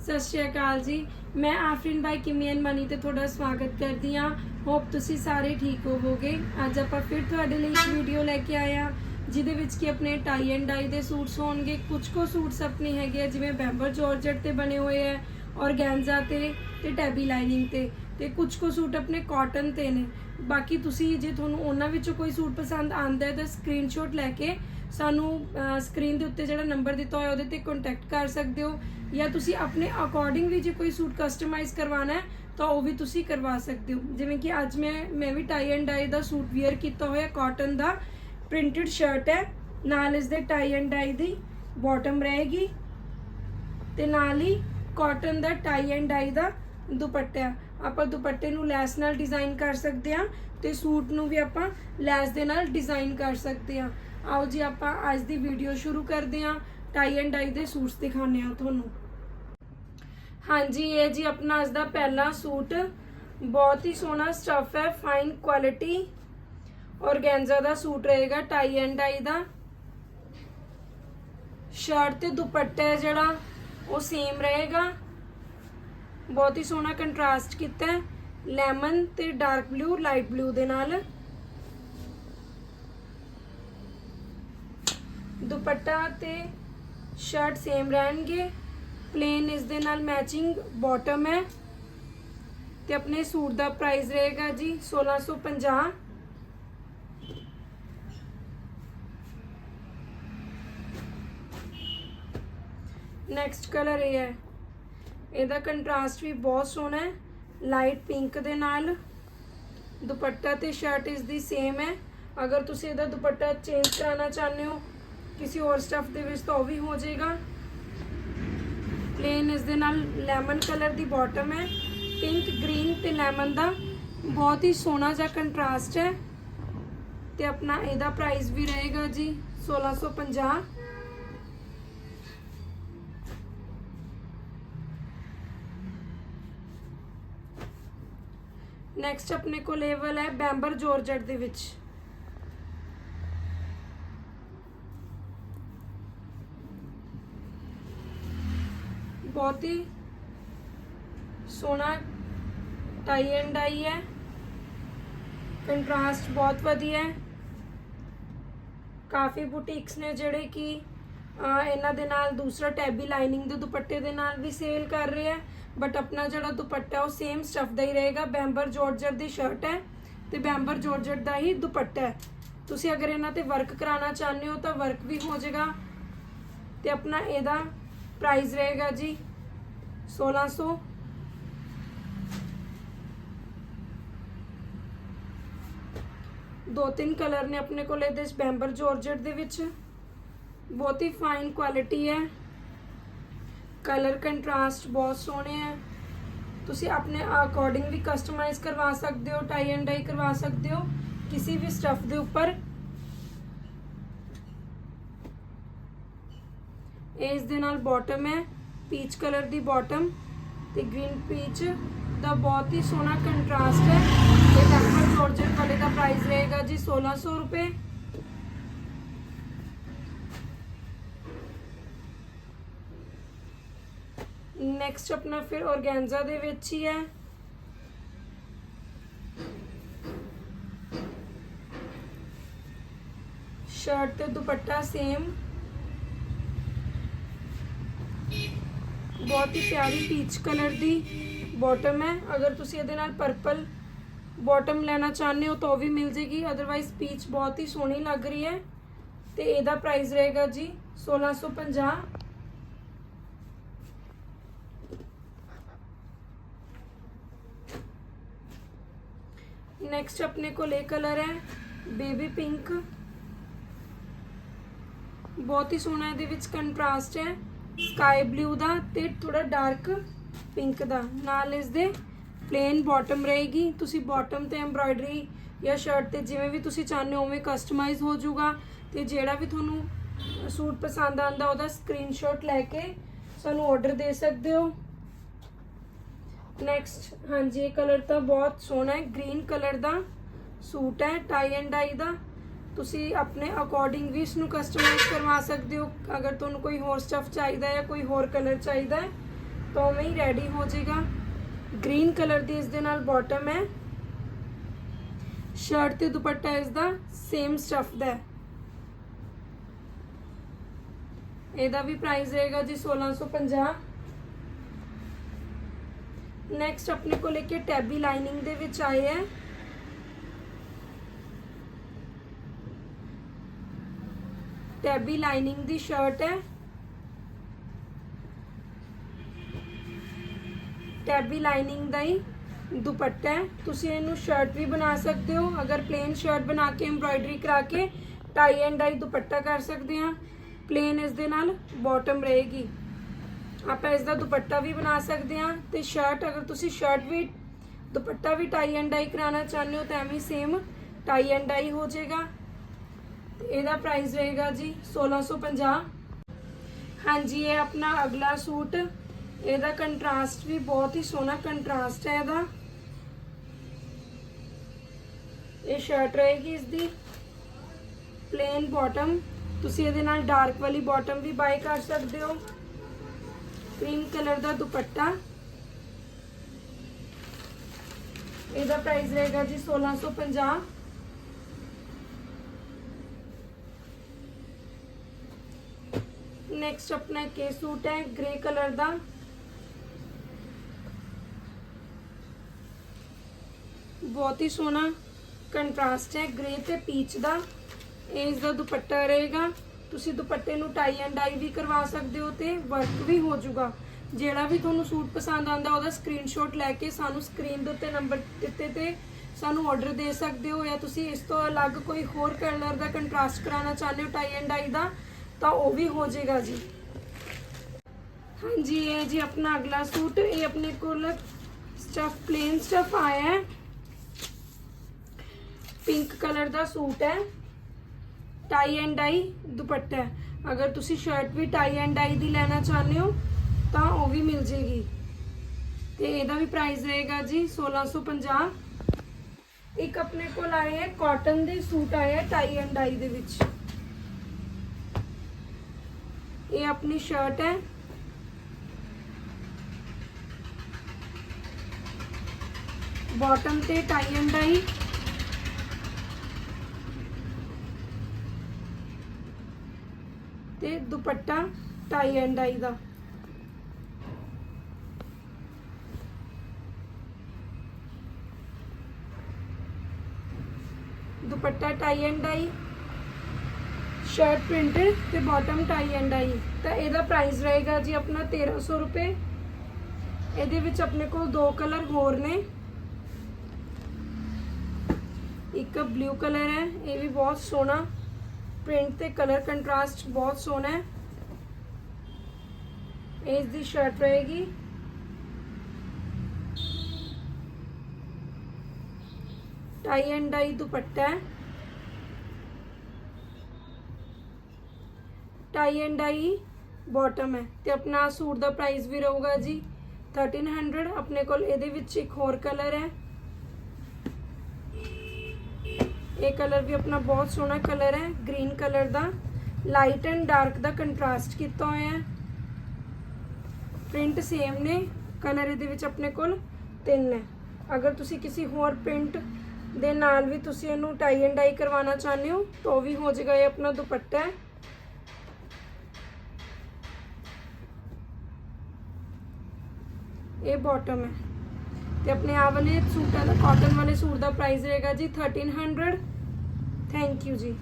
ਸਤਿ ਸ਼੍ਰੀ ਅਕਾਲ ਜੀ। ਮੈਂ ਆਫਰੀਨ ਬਾਈ ਕਿਮੀਨ ਮਨੀ ਤੇ ਤੁਹਾਡਾ ਸਵਾਗਤ ਕਰਦੀ ਹਾਂ। ਹੋਪ ਤੁਸੀਂ ਸਾਰੇ ਠੀਕ ਹੋਵੋਗੇ। ਅੱਜ ਆਪਾਂ ਫਿਰ ਤੁਹਾਡੇ ਲਈ ਇੱਕ ਵੀਡੀਓ ਲੈ ਕੇ ਆਏ ਹਾਂ, ਜਿਹਦੇ ਵਿੱਚ ਕਿ ਆਪਣੇ ਟਾਈ ਐਂਡ ਡਾਈ ਦੇ ਸੂਟਸ ਹੋਣਗੇ। ਕੁਝ ਕੋ ਸੂਟਸ ਆਪਣੇ ਹੈਗੇ ਆ, ਜਿਵੇਂ ਬੈਂਬਰ ਜਾਰਜਟ ਤੇ ਬਣੇ ਹੋਏ ਆ, ਔਰਗੈਂਜ਼ਾ ਤੇ ਤੇ ਟੈਬੀ ਲਾਈਨਿੰਗ ਤੇ। ਤੇ ਕੁਝ ਕੋ ਸੂਟ ਆਪਣੇ ਕਾਟਨ ਤੇ ਨੇ। ਬਾਕੀ ਤੁਸੀਂ ਜੇ ਤੁਹਾਨੂੰ ਉਹਨਾਂ ਵਿੱਚੋਂ ਕੋਈ ਸੂਟ ਪਸੰਦ ਆਂਦਾ ਹੈ ਤਾਂ ਸਕਰੀਨਸ਼ਾਟ ਲੈ ਕੇ ਸਾਨੂੰ ਸਕਰੀਨ ਦੇ ਉੱਤੇ ਜਿਹੜਾ ਨੰਬਰ ਦਿੱਤਾ ਹੋਇਆ ਉਹਦੇ ਤੇ ਕੰਟੈਕਟ ਕਰ ਸਕਦੇ ਹੋ। ਜਾਂ ਤੁਸੀਂ ਆਪਣੇ ਅਕੋਰਡਿੰਗ ਵੀ ਜੇ ਕੋਈ ਸੂਟ ਕਸਟਮਾਈਜ਼ ਕਰਵਾਉਣਾ ਹੈ, ਤਾਂ ਉਹ ਵੀ ਤੁਸੀਂ ਕਰਵਾ ਸਕਦੇ ਹੋ। ਜਿਵੇਂ ਕਿ ਅੱਜ ਮੈਂ ਮੈਂ ਵੀ ਟਾਈ ਐਂਡ ਡਾਈ ਦਾ ਸੂਟ ਵੇਅਰ ਕੀਤਾ ਹੋਇਆ ਕਾਟਨ ਦਾ। ਪ੍ਰਿੰਟਡ ਸ਼ਰਟ ਹੈ, ਨਾਲ ਇਸ ਦੇ ਟਾਈ ਐਂਡ ਡਾਈ ਦੀ ਬਾਟਮ ਰਹੇਗੀ। ਤੇ ਨਾਲ ਹੀ ਕਾਟਨ ਦਾ ਟਾਈ ਐਂਡ ਡਾਈ ਦਾ ਦੁਪੱਟਾ। ਆਪਾਂ ਦੁਪੱਟੇ ਨੂੰ ਲੈਸ ਨਾਲ ਡਿਜ਼ਾਈਨ ਕਰ ਸਕਦੇ ਹਾਂ ਤੇ ਸੂਟ ਨੂੰ ਵੀ ਆਪਾਂ ਲੈਸ ਦੇ ਨਾਲ ਡਿਜ਼ਾਈਨ ਕਰ ਸਕਦੇ ਹਾਂ। ਆਓ ਜੀ ਆਪਾਂ ਅੱਜ ਦੀ ਵੀਡੀਓ ਸ਼ੁਰੂ ਕਰਦੇ ਹਾਂ। ਟਾਈ ਐਂਡ ਡਾਈ ਦੇ ਸੂਟਸ ਦਿਖਾਉਂਦੇ ਹਾਂ ਤੁਹਾਨੂੰ। ਹਾਂਜੀ, ਇਹ ਜੀ ਆਪਣਾ ਅੱਜ ਦਾ ਪਹਿਲਾ ਸੂਟ। ਬਹੁਤ ਹੀ ਸੋਹਣਾ ਸਟਫ ਹੈ ਫਾਈਨ ਕੁਆਲਿਟੀ ਔਰਗੈਂਜ਼ਾ ਦਾ ਸੂਟ ਰਹੇਗਾ ਟਾਈ ਐਂਡ ਡਾਈ ਦਾ। ਸ਼ਰਟ ਤੇ ਦੁਪੱਟਾ ਹੈ ਜਿਹੜਾ, ਉਹ ਸੇਮ ਰਹੇਗਾ। ਬਹੁਤ ਹੀ ਸੋਹਣਾ ਕੰਟਰਾਸਟ ਕੀਤਾ ਹੈ। ਲੈਮਨ ਤੇ ਡਾਰਕ ਬਲੂ ਲਾਈਟ ਬਲੂ ਦੇ ਨਾਲ। ਦੁਪੱਟਾ ਤੇ ਸ਼ਰਟ ਸੇਮ ਰਹਿਣਗੇ। ਪਲੇਨ ਇਸ ਦੇ ਨਾਲ ਮੈਚਿੰਗ ਬਾਟਮ ਹੈ। ਤੇ ਆਪਣੇ ਸੂਟ ਦਾ ਪ੍ਰਾਈਸ ਰਹੇਗਾ ਜੀ 1650 ਨੈਕਸਟ ਕਲਰ ਇਹ ਹੈ। ਇਹਦਾ ਕੰਟਰਾਸਟ ਵੀ ਬਹੁਤ ਸੋਹਣਾ ਹੈ ਲਾਈਟ ਪਿੰਕ ਦੇ ਨਾਲ। ਦੁਪੱਟਾ ਤੇ ਸ਼ਰਟ ਇਸ ਦੀ ਸੇਮ ਹੈ। ਅਗਰ ਤੁਸੀਂ ਇਹਦਾ ਦੁਪੱਟਾ ਚੇਂਜ ਕਰਾਉਣਾ ਚਾਹੁੰਦੇ ਹੋ, ਕਿਸੇ ਹੋਰ ਸਟਫ ਦੇ ਵਿੱਚ ਤਾਂ ਉਹ ਵੀ ਹੋ ਜਾਏਗਾ। ਪਲੇਨ ਇਸ ਦੇ ਨਾਲ ਲੈਮਨ ਕਲਰ ਦੀ ਬਾਟਮ ਹੈ। ਪਿੰਕ ਗ੍ਰੀਨ ਤੇ ਲੈਮਨ ਦਾ ਬਹੁਤ ਹੀ ਸੋਹਣਾ ਜਿਹਾ ਕੰਟਰਾਸਟ ਹੈ। ਤੇ ਆਪਣਾ ਇਹਦਾ ਪ੍ਰਾਈਸ ਵੀ ਰਹੇਗਾ ਜੀ 1650 ਨੈਕਸਟ ਆਪਣੇ ਕੋਲ ਇਹ ਵਾਲਾ ਹੈ ਬੈਂਬਰ ਜਾਰਜਟ ਦੇ ਵਿੱਚ ਬਹੁਤ ਹੀ ਸੋਹਣਾ ਟਾਈ ਐਂਡ ਡਾਈ ਹੈ ਕੰਟਰਾਸਟ ਬਹੁਤ ਵਧੀਆ ਹੈ ਕਾਫੀ ਬੁਟੀਕਸ ਨੇ ਜਿਹੜੇ ਕਿ ਅਹ, ਇਹਨਾਂ ਦੇ ਨਾਲ ਦੂਸਰਾ ਟੈਬੀ ਲਾਈਨਿੰਗ ਦੇ ਦੁਪੱਟੇ ਦੇ ਨਾਲ ਵੀ ਸੇਲ ਕਰ ਰਹੇ ਆ ਬਟ ਆਪਣਾ ਜਿਹੜਾ ਦੁਪੱਟਾ ਉਹ ਸੇਮ ਸਟਫ ਦਾ ਹੀ ਰਹੇਗਾ। ਬੈਂਬਰ ਜਾਰਜਟ ਦੀ ਸ਼ਰਟ ਹੈ ਤੇ ਬੈਂਬਰ ਜਾਰਜਟ ਦਾ ਹੀ ਦੁਪੱਟਾ ਹੈ। ਤੁਸੀਂ ਅਗਰ ਇਹਨਾਂ ਤੇ ਵਰਕ ਕਰਾਉਣਾ ਚਾਹੁੰਦੇ ਹੋ ਤਾਂ ਵਰਕ ਵੀ ਹੋ ਜਾਏਗਾ ਤੇ ਆਪਣਾ ਇਹਦਾ ਪ੍ਰਾਈਸ ਰਹੇਗਾ ਜੀ 1600 ਦੋ ਤਿੰਨ ਕਲਰ ਨੇ ਆਪਣੇ ਕੋਲ ਇਹਦੇ ਬੈਂਬਰ ਜਾਰਜਟ ਦੇ ਵਿੱਚ। ਬਹੁਤ ਹੀ ਫਾਈਨ ਕੁਆਲਿਟੀ ਹੈ ਕਲਰ ਕੰਟਰਾਸਟ ਬਹੁਤ ਸੋਹਣੇ ਹੈ ਤੁਸੀਂ ਆਪਣੇ ਅਕੋਰਡਿੰਗ ਵੀ ਕਸਟਮਾਈਜ਼ ਕਰਵਾ ਸਕਦੇ ਹੋ ਟਾਈ ਐਂਡ ਡਾਈ ਕਰਵਾ ਸਕਦੇ ਹੋ ਕਿਸੇ ਵੀ ਸਟਫ ਦੇ ਉੱਪਰ ਇਹ ਇਸ ਦੇ ਨਾਲ ਬਾਟਮ ਹੈ ਪੀਚ ਕਲਰ ਦੀ ਬਾਟਮ ਤੇ ਗ੍ਰੀਨ ਪੀਚ ਦਾ ਬਹੁਤ ਹੀ ਸੋਹਣਾ ਕੰਟਰਾਸਟ ਹੈ ਇਹ ਬੈਂਬਰ ਜਾਰਜਟ ਵਾਲੇ ਦਾ ਪ੍ਰਾਈਸ ਰਹੇਗਾ ਜੀ 1600 ਰੁਪਏ ਨੈਕਸਟ ਆਪਣਾ ਫਿਰ ਔਰਗੈਂਜ਼ਾ ਦੇ ਵਿੱਚ ਹੀ ਹੈ। ਸ਼ਰਟ ਤੇ ਦੁਪੱਟਾ ਸੇਮ ਬਹੁਤ ਹੀ ਪਿਆਰੀ ਪੀਚ ਕਲਰ ਦੀ ਬਾਟਮ ਹੈ। ਅਗਰ ਤੁਸੀਂ ਇਹਦੇ ਨਾਲ ਪਰਪਲ ਬਾਟਮ ਲੈਣਾ ਚਾਹੁੰਦੇ ਹੋ ਤਾਂ ਉਹ ਵੀ ਮਿਲ ਜੇਗੀ। ਅਦਰਵਾਈਜ਼ ਪੀਚ ਬਹੁਤ ਹੀ ਸੋਹਣੀ ਲੱਗ ਰਹੀ ਹੈ। ਤੇ ਇਹਦਾ ਪ੍ਰਾਈਸ ਰਹੇਗਾ ਜੀ 1650 ਨੈਕਸਟ ਆਪਣੇ ਕੋਲ ਇਹ ਕਲਰ ਹੈ ਬੇਬੀ ਪਿੰਕ ਬਹੁਤ ਹੀ ਸੋਹਣਾ ਇਹਦੇ ਵਿੱਚ ਕੰਟਰਾਸਟ ਹੈ ਸਕਾਈ ਬਲੂ ਦਾ ਤੇ ਥੋੜਾ ਡਾਰਕ ਪਿੰਕ ਦਾ ਨਾਲ ਇਸ ਦੇ ਪਲੇਨ ਬਾਟਮ ਰਹੇਗੀ ਤੁਸੀਂ ਬਾਟਮ ਤੇ ਐਮਬ੍ਰਾਇਡਰੀ ਜਾਂ ਸ਼ਰਟ ਤੇ ਜਿਵੇਂ ਵੀ ਤੁਸੀਂ ਚਾਹੁੰਦੇ ਹੋ ਉਵੇਂ ਕਸਟਮਾਈਜ਼ ਹੋ ਜਾਊਗਾ ਤੇ ਜਿਹੜਾ ਵੀ ਤੁਹਾਨੂੰ ਸੂਟ ਪਸੰਦ ਆਂਦਾ ਉਹਦਾ ਸਕਰੀਨਸ਼ਾਟ ਲੈ ਕੇ ਸਾਨੂੰ ਆਰਡਰ ਦੇ ਸਕਦੇ ਹੋ ਨੈਕਸਟ ਹਾਂਜੀ, ਇਹ ਕਲਰ ਤਾਂ ਬਹੁਤ ਸੋਹਣਾ ਹੈ। ਗ੍ਰੀਨ ਕਲਰ ਦਾ ਸੂਟ ਹੈ ਟਾਈ ਐਂਡ ਡਾਈ ਦਾ। ਤੁਸੀਂ ਆਪਣੇ ਅਕੋਰਡਿੰਗ ਵੀ ਇਸ ਨੂੰ ਕਸਟਮਾਈਜ਼ ਕਰਵਾ ਸਕਦੇ ਹੋ। ਅਗਰ ਤੁਹਾਨੂੰ ਕੋਈ ਹੋਰ ਸਟਫ ਚਾਹੀਦਾ ਹੈ ਜਾਂ ਕੋਈ ਹੋਰ ਕਲਰ ਚਾਹੀਦਾ ਹੈ, ਤਾਂ ਉਵੇਂ ਹੀ ਰੈਡੀ ਹੋ ਜਾਏਗਾ। ਗ੍ਰੀਨ ਕਲਰ ਦੀ ਇਸ ਦੇ ਨਾਲ ਬਾਟਮ ਹੈ। ਸ਼ਰਟ ਤੇ ਦੁਪੱਟਾ ਇਸ ਦਾ ਸੇਮ ਸਟਫ ਦਾ ਹੈ। ਇਹਦਾ ਵੀ ਪ੍ਰਾਈਸ ਰਹੇਗਾ ਜੀ 1650 ਨੈਕਸਟ ਆਪਣੇ ਕੋਲ ਇੱਕ ਟੈਬੀ ਲਾਈਨਿੰਗ ਦੇ ਵਿੱਚ ਆਏ ਹੈ। ਟੈਬੀ ਲਾਈਨਿੰਗ ਦੀ ਸ਼ਰਟ ਹੈ। ਟੈਬੀ ਲਾਈਨਿੰਗ ਦਾ ਹੀ ਦੁਪੱਟਾ ਹੈ। ਤੁਸੀਂ ਇਹਨੂੰ ਸ਼ਰਟ ਵੀ ਬਣਾ ਸਕਦੇ ਹੋ। ਅਗਰ ਪਲੇਨ ਸ਼ਰਟ ਬਣਾ ਕੇ ਐਮਬ੍ਰਾਇਡਰੀ ਕਰਾ ਕੇ ਟਾਈ ਐਂਡ ਡਾਈ ਦੁਪੱਟਾ ਕਰ ਸਕਦੇ ਹਾਂ। ਪਲੇਨ ਇਸ ਦੇ ਨਾਲ ਬਾਟਮ ਰਹੇਗੀ। ਆਪਾਂ ਇਸ ਦਾ ਦੁਪੱਟਾ ਵੀ ਬਣਾ ਸਕਦੇ ਹਾਂ ਤੇ ਸ਼ਰਟ ਅਗਰ ਤੁਸੀਂ ਸ਼ਰਟ ਵੀ, ਦੁਪੱਟਾ ਵੀ ਟਾਈ ਐਂਡ ਡਾਈ ਕਰਾਉਣਾ ਚਾਹੁੰਦੇ ਹੋ ਤਾਂ ਐਵੇਂ ਸੇਮ ਟਾਈ ਐਂਡ ਡਾਈ ਹੋ ਜਾਏਗਾ। ਤੇ ਇਹਦਾ ਪ੍ਰਾਈਸ ਰਹੇਗਾ ਜੀ 1650 ਹਾਂਜੀ, ਇਹ ਆਪਣਾ ਅਗਲਾ ਸੂਟ। ਇਹਦਾ ਕੰਟਰਾਸਟ ਵੀ ਬਹੁਤ ਹੀ ਸੋਹਣਾ ਕੰਟਰਾਸਟ ਹੈ ਇਹਦਾ। ਇਹ ਸ਼ਰਟ ਰਹੇਗੀ ਇਸ ਦੀ ਪਲੇਨ ਬਾਟਮ ਤੁਸੀਂ ਇਹਦੇ ਨਾਲ ਡਾਰਕ ਵਾਲੀ ਬਾਟਮ ਵੀ ਬਾਈ ਕਰ ਸਕਦੇ ਹੋ। ਕ੍ਰੀਮ ਕਲਰ ਦਾ ਦੁਪੱਟਾ। ਇਹਦਾ ਪ੍ਰਾਈਸ ਰਹੇਗਾ ਜੀ 1650 ਨੈਕਸਟ ਆਪਣਾ ਕੇ ਸੂਟ ਹੈ ਗ੍ਰੇ ਕਲਰ ਦਾ। ਬਹੁਤ ਹੀ ਸੋਹਣਾ ਕੰਟਰਾਸਟ ਹੈ ਗ੍ਰੇ ਤੇ ਪੀਚ ਦਾ। ਇਹ ਇਸ ਦਾ ਦੁਪੱਟਾ ਰਹੇਗਾ। ਤੁਸੀਂ ਦੁਪੱਟੇ ਨੂੰ ਟਾਈ ਐਂਡ ਡਾਈ ਵੀ ਕਰਵਾ ਸਕਦੇ ਹੋ ਤੇ ਵਰਕ ਵੀ ਹੋ ਜਾਊਗਾ। ਜਿਹੜਾ ਵੀ ਤੁਹਾਨੂੰ ਸੂਟ ਪਸੰਦ ਆਂਦਾ ਉਹਦਾ ਸਕਰੀਨਸ਼ਾਟ ਲੈ ਕੇ ਸਾਨੂੰ ਸਕਰੀਨ ਦੇ ਉੱਤੇ ਨੰਬਰ ਦਿੱਤੇ ਤੇ ਸਾਨੂੰ ਆਰਡਰ ਦੇ ਸਕਦੇ ਹੋ ਜਾਂ ਤੁਸੀਂ ਇਸ ਤੋਂ ਅਲੱਗ ਕੋਈ ਹੋਰ ਕਲਰ ਦਾ ਕੰਟਰਾਸਟ ਕਰਾਉਣਾ ਚਾਹੁੰਦੇ ਹੋ ਟਾਈ ਐਂਡ ਡਾਈ ਦਾ, ਤਾਂ ਉਹ ਵੀ ਹੋ ਜਾਏਗਾ ਜੀ। ਹਾਂਜੀ, ਇਹ ਜੀ ਆਪਣਾ ਅਗਲਾ ਸੂਟ, ਇਹ ਆਪਣੇ ਕੋਲ ਸਟਫ ਪਲੇਨ ਸਟਫ ਆਇਆ ਹੈ। ਪਿੰਕ ਕਲਰ ਦਾ ਸੂਟ ਹੈ। ਟਾਈ ਐਂਡ ਡਾਈ ਦੁਪੱਟਾ ਅਗਰ ਤੁਸੀਂ ਸ਼ਰਟ ਵੀ ਟਾਈ ਐਂਡ ਡਾਈ ਦੀ ਲੈਣਾ ਚਾਹੁੰਦੇ ਹੋ, ਤਾਂ ਉਹ ਵੀ ਮਿਲ ਜੇਗੀ। ਤੇ ਇਹਦਾ ਵੀ ਪ੍ਰਾਈਸ ਰਹੇਗਾ ਜੀ 1650 ਇੱਕ ਆਪਣੇ ਕੋਲ ਆਏ ਹੈ ਕਾਟਨ ਦੇ ਸੂਟ ਆਏ ਹੈ ਟਾਈ ਐਂਡ ਡਾਈ ਦੇ ਵਿੱਚ। ਇਹ ਆਪਣੀ ਸ਼ਰਟ ਹੈ। ਬਾਟਮ ਤੇ ਟਾਈ ਐਂਡ ਡਾਈ ਤੇ ਦੁਪੱਟਾ ਟਾਈ ਐਂਡ ਡਾਈ ਦਾ। ਦੁਪੱਟਾ tie and dye shirt printed ਤੇ ਬਾਟਮ ਟਾਈ ਐਂਡ ਡਾਈ ਤਾਂ ਇਹਦਾ ਪ੍ਰਾਈਸ ਰਹੇਗਾ ਜੀ ਆਪਣਾ 1300 ਰੁਪਏ। ਇਹਦੇ ਵਿੱਚ ਆਪਣੇ ਕੋਲ ਦੋ ਕਲਰ ਹੋਰ ਨੇ। ਇੱਕ ਬਲੂ ਕਲਰ ਹੈ, ਇਹ ਵੀ ਬਹੁਤ ਸੋਹਣਾ। ਪ੍ਰਿੰਟ ਤੇ ਕਲਰ ਕੰਟਰਾਸਟ ਬਹੁਤ ਸੋਹਣਾ ਹੈ ਇਸ ਦੀ ਸ਼ਰਟ ਰਹੇਗੀ ਟਾਈ ਐਂਡ ਡਾਈ ਦੁਪੱਟਾ ਹੈ ਟਾਈ ਐਂਡ ਡਾਈ ਬਾਟਮ ਹੈ ਤੇ ਆਪਣਾ ਸੂਟ ਦਾ ਪ੍ਰਾਈਸ ਵੀ ਰਹੂਗਾ ਜੀ 1300 ਆਪਣੇ ਕੋਲ ਇਹਦੇ ਵਿੱਚ ਇੱਕ ਹੋਰ ਕਲਰ ਹੈ ਇਹ ਕਲਰ ਵੀ ਆਪਣਾ ਬਹੁਤ ਸੋਹਣਾ ਕਲਰ ਹੈ, ਗ੍ਰੀਨ ਕਲਰ ਦਾ। ਲਾਈਟ ਐਂਡ ਡਾਰਕ ਦਾ ਕੰਟਰਾਸਟ ਕੀਤਾ ਹੋਇਆ ਹੈ। ਪ੍ਰਿੰਟ ਸੇਮ ਨੇ, ਕਲਰ ਇਹਦੇ ਵਿੱਚ ਆਪਣੇ ਕੋਲ ਤਿੰਨ ਹੈ। ਅਗਰ ਤੁਸੀਂ ਕਿਸੇ ਹੋਰ ਪ੍ਰਿੰਟ ਦੇ ਨਾਲ ਵੀ ਤੁਸੀਂ ਇਹਨੂੰ ਟਾਈ ਐਂਡ ਡਾਈ ਕਰਵਾਉਣਾ ਚਾਹੁੰਦੇ ਹੋ, ਤਾਂ ਉਹ ਵੀ ਹੋ ਜਾਏਗਾ ਇਹ ਆਪਣਾ ਦੁਪੱਟਾ ਹੈ। ਇਹ ਬਾਟਮ ਹੈ। ਤੇ ਆਪਣੇ ਆ ਵਾਲੇ ਸੂਟਾਂ ਦਾ ਕਾਟਨ ਵਾਲੇ ਸੂਟ ਦਾ ਪ੍ਰਾਈਸ ਰਹੇਗਾ ਜੀ 1300 ਥੈਂਕ ਯੂ ਜੀ।